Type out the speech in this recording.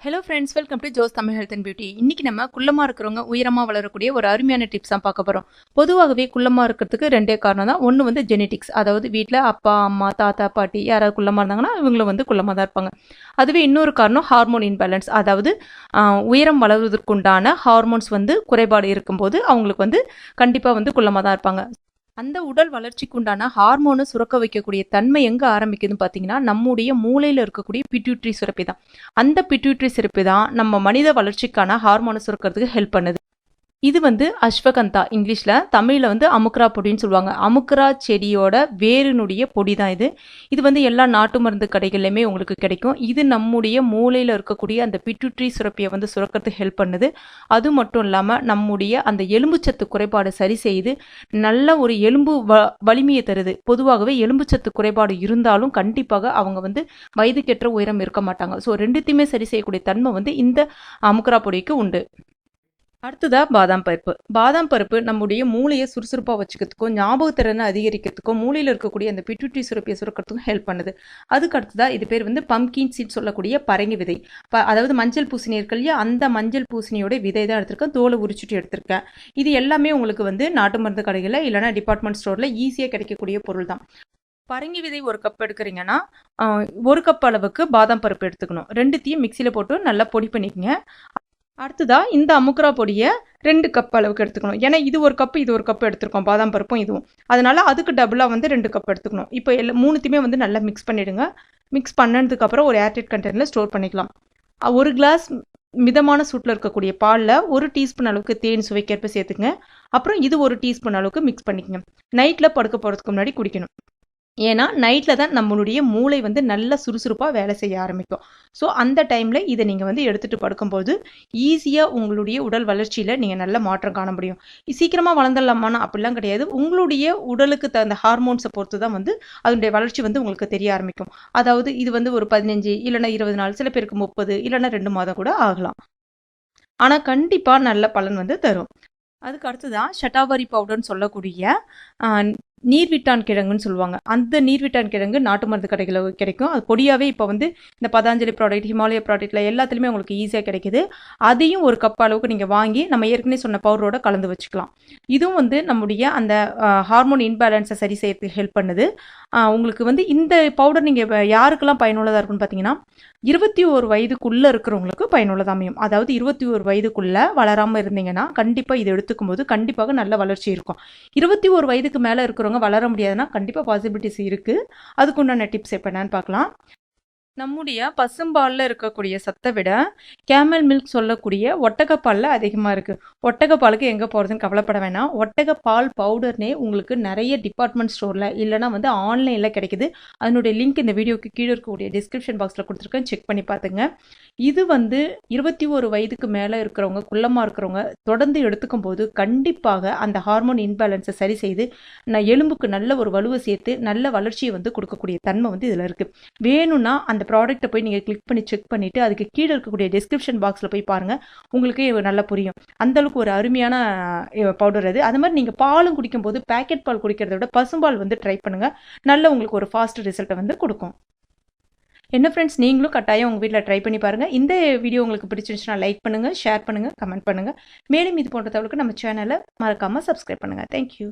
Hello friends welcome to Jose Tamil health and beauty இன்னைக்கு நம்ம குள்ளமாக இருக்கிறவங்க உயரமாக வளரக்கூடிய ஒரு அருமையான டிப்ஸ் தான் பார்க்க போகிறோம் பொதுவாகவே குள்ளமாக இருக்கிறதுக்கு ரெண்டே காரணம் தான். ஒன்று வந்து ஜெனட்டிக்ஸ் அதாவது வீட்டில் அப்பா அம்மா தாத்தா பாட்டி யாராவது குள்ளமாக இருந்தாங்கன்னா இவங்களும் வந்து குள்ளமாக தான் இருப்பாங்க. அதுவே இன்னொரு காரணம் ஹார்மோன் இன்பேலன்ஸ் அதாவது உயரம் வளர்வதற்குண்டான ஹார்மோன்ஸ் வந்து குறைபாடு இருக்கும்போது அவங்களுக்கு வந்து கண்டிப்பாக வந்து குள்ளமாக தான் இருப்பாங்க. அந்த உடல் வளர்ச்சிக்கு உண்டான ஹார்மோனை சுரக்க வைக்கக்கூடிய தன்மை எங்கே ஆரம்பிக்குதுன்னு பார்த்தீங்கன்னா நம்முடைய மூளையில் இருக்கக்கூடிய பிட்யூட்ரி சுரப்பி தான். அந்த பிட்யூட்ரி சுரப்பி தான் நம்ம மனித வளர்ச்சிக்கான ஹார்மோனை சுரக்கிறதுக்கு ஹெல்ப் பண்ணுது. இது வந்து அஸ்வகந்தா இங்கிலீஷில் தமிழில் வந்து அமுக்ரா பொடின்னு சொல்லுவாங்க. அமுக்ரா செடியோட வேரினுடைய பொடி தான் இது. இது வந்து எல்லா நாட்டு மருந்து கடைகள்லையுமே உங்களுக்கு கிடைக்கும். இது நம்முடைய மூளையில் இருக்கக்கூடிய அந்த பிட்டுட்ரி சுரப்பியை வந்து சுரக்கிறதுக்கு ஹெல்ப் பண்ணுது. அது மட்டும் இல்லாமல் நம்முடைய அந்த எலும்புச்சத்து குறைபாடு சரி செய்து நல்ல ஒரு எலும்பு வ வலிமையை தருது. பொதுவாகவே எலும்புச்சத்து குறைபாடு இருந்தாலும் கண்டிப்பாக அவங்க வந்து வயதுக்கேற்ற உயரம் இருக்க மாட்டாங்க. ஸோ ரெண்டுத்தையுமே சரி செய்யக்கூடிய தன்மை வந்து இந்த அமுக்ரா பொடிக்கு உண்டு. அடுத்ததாக பாதாம் பருப்பு. பாதாம் பருப்பு நம்முடைய மூளையை சுறுசுறுப்பாக வச்சுக்கிறதுக்கும் ஞாபகத்திறனை அதிகரிக்கிறதுக்கும் மூளையில் இருக்கக்கூடிய அந்த பிட்யூட்டி சுரப்பியை சுரக்கிறதுக்கும் ஹெல்ப் பண்ணுது. அதுக்கு அடுத்ததாக இது பேர் வந்து பம்கின் சீட் சொல்லக்கூடிய பரங்கி விதை. ப அதாவது மஞ்சள் பூசணி இருக்கு இல்லையா அந்த மஞ்சள் பூசணியோட விதை தான் எடுத்திருக்கேன். தோலை உரிச்சிட்டு எடுத்திருக்கேன். இது எல்லாமே உங்களுக்கு வந்து நாட்டு மருந்து கடைகளில் இல்லைனா டிபார்ட்மெண்ட் ஸ்டோரில் ஈஸியாக கிடைக்கக்கூடிய பொருள் தான். பரங்கி விதை ஒரு கப் எடுக்கிறீங்கன்னா ஒரு கப் அளவுக்கு பாதாம் பருப்பு எடுத்துக்கணும். ரெண்டுத்தையும் மிக்சியில் போட்டு நல்லா பொடி பண்ணிக்கங்க. அடுத்ததாக இந்த அமுக்குரா பொடியை ரெண்டு கப் அளவுக்கு எடுத்துக்கணும். ஏன்னா இது ஒரு கப்பு இது ஒரு கப் எடுத்துருக்கோம். பாதாம் பருப்பும் இதுவும். அதனால் அதுக்கு டபுளாக வந்து ரெண்டு கப் எடுத்துக்கணும். இப்போ எல்லா மூணுத்தையுமே வந்து நல்லா மிக்ஸ் பண்ணிவிடுங்க மிக்ஸ் பண்ணதுக்கப்புறம் ஒரு ஏர்டைட் கண்டெய்னரில் ஸ்டோர் பண்ணிக்கலாம். ஒரு கிளாஸ் மிதமான சூட்டில் இருக்கக்கூடிய பாலில் ஒரு டீஸ்பூன் அளவுக்கு தேன் சுவைக்கேற்ப சேர்த்துங்க அப்புறம் இது ஒரு டீஸ்பூன் அளவுக்கு மிக்ஸ் பண்ணிக்கங்க. நைட்டில் படுக்க போகிறதுக்கு முன்னாடி குடிக்கணும். ஏன்னா நைட்டில் தான் நம்மளுடைய மூளை வந்து நல்ல சுறுசுறுப்பாக வேலை செய்ய ஆரம்பிக்கும். ஸோ அந்த டைமில் இதை நீங்கள் வந்து எடுத்துகிட்டு படுக்கும்போது ஈஸியாக உங்களுடைய உடல் வளர்ச்சியில் நீங்கள் நல்ல மாற்றம் காண முடியும். சீக்கிரமாக வளர்ந்துடலாமான்னு அப்படிலாம் கிடையாது. உங்களுடைய உடலுக்கு தகுந்த ஹார்மோன்ஸை பொறுத்து தான் வந்து அதனுடைய வளர்ச்சி வந்து உங்களுக்கு தெரிய ஆரம்பிக்கும். அதாவது இது வந்து ஒரு பதினஞ்சு இல்லைன்னா இருபது நாள் சில பேருக்கு முப்பது இல்லைன்னா ரெண்டு மாதம் கூட ஆகலாம். ஆனால் கண்டிப்பாக நல்ல பலன் வந்து தரும். அதுக்கு அடுத்து தான் ஷட்டாவரி பவுடர்னு சொல்லக்கூடிய நீர்விட்டான் கிழங்குன்னு சொல்லுவாங்க. அந்த நீர்விட்டான் கிழங்கு நாட்டு மருந்து கடைகளில் கிடைக்கும். அது பொடியாகவே இப்போ வந்து இந்த பதாஞ்சலி ப்ராடக்ட் ஹிமாலய ப்ராடக்ட்டில் எல்லாத்துலேயுமே உங்களுக்கு ஈஸியாக கிடைக்குது. அதையும் ஒரு கப் அளவுக்கு நீங்கள் வாங்கி நம்ம ஏற்கனவே சொன்ன பவுடரோட கலந்து வச்சுக்கலாம். இதுவும் வந்து நம்முடைய அந்த ஹார்மோன் இன்பேலன்ஸை சரி செய்யறதுக்கு ஹெல்ப் பண்ணுது. உங்களுக்கு வந்து இந்த பவுடர் நீங்கள் யாருக்கெல்லாம் பயனுள்ளதாக இருக்குன்னு பார்த்தீங்கன்னா இருபத்தி ஒரு வயதுக்குள்ளே இருக்கிறவங்களுக்கு பயனுள்ளதாக அமையும். அதாவது இருபத்தி ஒரு வயதுக்குள்ளே வளராமல் இருந்தீங்கன்னா கண்டிப்பாக இதை எடுத்துக்கும் போது கண்டிப்பாக நல்ல வளர்ச்சி இருக்கும். இருபத்தி ஒரு வயதுக்கு மேலே இருக்கிறவங்க வளர முடியாதுன்னா கண்டிப்பாக பாசிபிலிட்டிஸ் இருக்குது அதுக்கு உண்டான டிப்ஸ் எப்போ என்னன்னு பார்க்கலாம். நம்முடைய பசும்பாலில் இருக்கக்கூடிய சத்தை விட கேமல் மில்க் சொல்லக்கூடிய ஒட்டகப்பாலில் அதிகமாக இருக்குது ஒட்டகப்பாலுக்கு எங்கே போகிறதுன்னு கவலைப்பட வேணாம். ஒட்டகப்பால் பவுடர்னே உங்களுக்கு நிறைய டிபார்ட்மெண்ட் ஸ்டோரில் இல்லைனா வந்து ஆன்லைனில் கிடைக்குது. அதனுடைய லிங்க் இந்த வீடியோக்கு கீழே இருக்கக்கூடிய டிஸ்கிரிப்ஷன் பாக்ஸில் கொடுத்துருக்கேன். செக் பண்ணி பார்த்துங்க இது வந்து இருபத்தி ஒரு வயதுக்கு மேலே இருக்கிறவங்க குள்ளமாக இருக்கிறவங்க தொடர்ந்து எடுத்துக்கும் போது கண்டிப்பாக அந்த ஹார்மோன் இன்பேலன்ஸை சரி செய்து நான் எலும்புக்கு நல்ல ஒரு வலுவை சேர்த்து நல்ல வளர்ச்சியை வந்து கொடுக்கக்கூடிய தன்மை வந்து இதில் இருக்குது வேணும்னா அந்த ப்ராடக்ட்டை போய் நீங்கள் கிளிக் பண்ணி செக் பண்ணிவிட்டு அதுக்கு கீழே இருக்கக்கூடிய டிஸ்கிரிப்ஷன் பாக்ஸில் போய் பாருங்கள் உங்களுக்கு நல்லா புரியும். அந்தளவுக்கு ஒரு அருமையான பவுடர் அது. அது மாதிரி நீங்கள் பாலும் குடிக்கும்போது பேக்கெட் பால் குடிக்கிறத விட பசும்பால் வந்து ட்ரை பண்ணுங்கள் நல்ல உங்களுக்கு ஒரு ஃபாஸ்ட் ரிசல்ட்டை வந்து கொடுக்கும். என்ன ஃப்ரெண்ட்ஸ் நீங்களும் கட்டாயம் உங்கள் வீட்டில் ட்ரை பண்ணி பாருங்கள் இந்த வீடியோ உங்களுக்கு பிடிச்சிருந்துச்சுன்னா லைக் பண்ணுங்கள் ஷேர் பண்ணுங்கள் கமெண்ட் பண்ணுங்கள் மேலும் இது போன்ற தகவலுக்கு நம்ம சேனலை மறக்காமல் சப்ஸ்கிரைப் பண்ணுங்கள் தேங்க்யூ